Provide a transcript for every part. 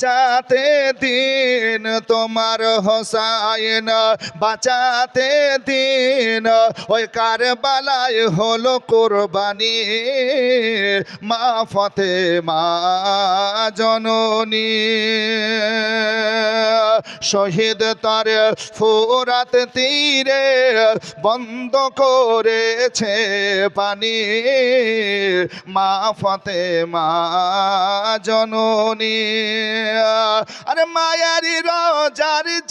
বাঁচাতে দিন তোমার হোসাইন বাঁচাতে দিন ওই কারবালায় হলো কোরবানি মা ফতে মা জননী। শহীদ তার ফোরাত তীরে বন্ধ করেছে পানি মা ফতে মা জননী। আরে মায়ারি রজার জালি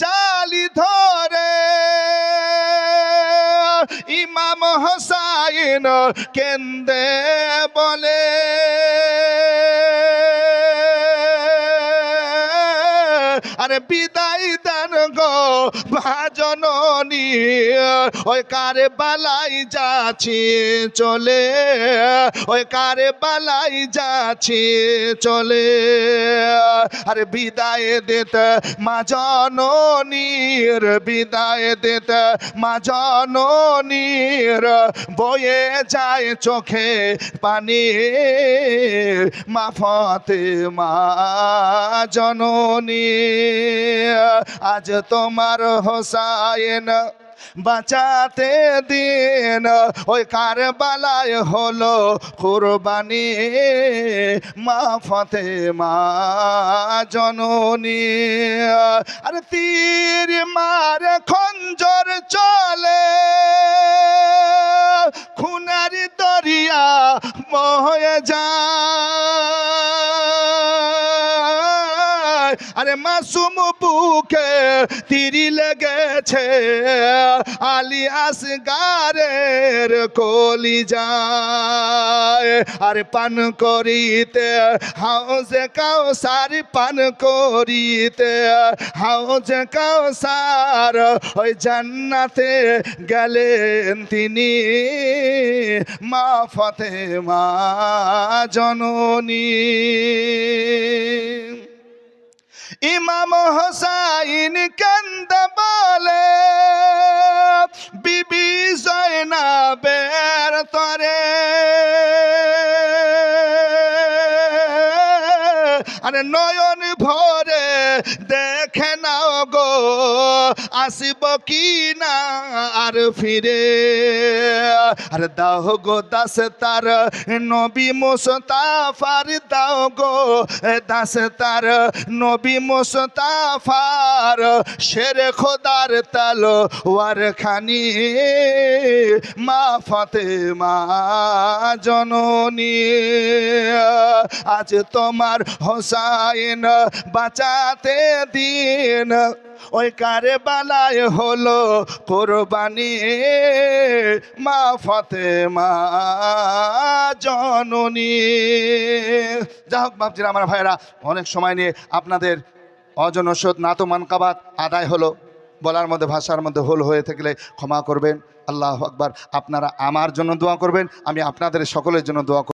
হোসাইন কেন্দে বলে। আরে বিদায় দেন গো ভাজননী। ওই কারে বালাই যাচ্ছি, চলে। ওই কারে বালাই যাচ্ছি, চলে। আরে বিদায় দিতে মা জননীর, বিদায় দিতে মা জননীর। বয়ে যায় চোখে পানি। মা ফতে মা জননী, আজ তোমার হোসাইন বাঁচাতে দিন। ওই কারবালায় হলো কুরবানি মা ফতে মা জননী। আর তীর মার খঞ্জর চলে, খুনারি দরিয়া বয়ে যায়। আরে মাসুম বুকে তিরি লেগেছে। আলী আসগারের কলি যায় আরে পান করিতে, হাউজে কাউসার পান করিতে। হাউজে কাউসার ওই জান্নাতে গেলেন তিনি। মা ফতে মা জননী। ইমাম হোসাইন কান্দ বলে বিবি জয়নাবের তরে। আরে নয়ন ভরে দেখে নাও গো আসিব কি না আর ফিরে? আর দাও গো দাস তার নবী মুস্তাফার, দাও গো দাস তার নবী মুস্তাফার শের খোদার তালো ওয়ার খানি মা ফতে মা জননী, আজ তোমার হোসাইন বাঁচাতে দিন। ওই কারে বালায় হলো কোরবানি। মা ফতে মা জননী। যা হোক বাপজিরা, আমার ভাইয়েরা, অনেক সময় নিয়ে আপনাদের অজন অজনসদ নাতমান কাবাত আদায় হলো। বলার মধ্যে, ভাষার মধ্যে হোল হয়ে থাকলে ক্ষমা করবেন। আল্লাহ আকবার। আপনারা আমার জন্য দোয়া করবেন, আমি আপনাদের সকলের জন্য দোয়া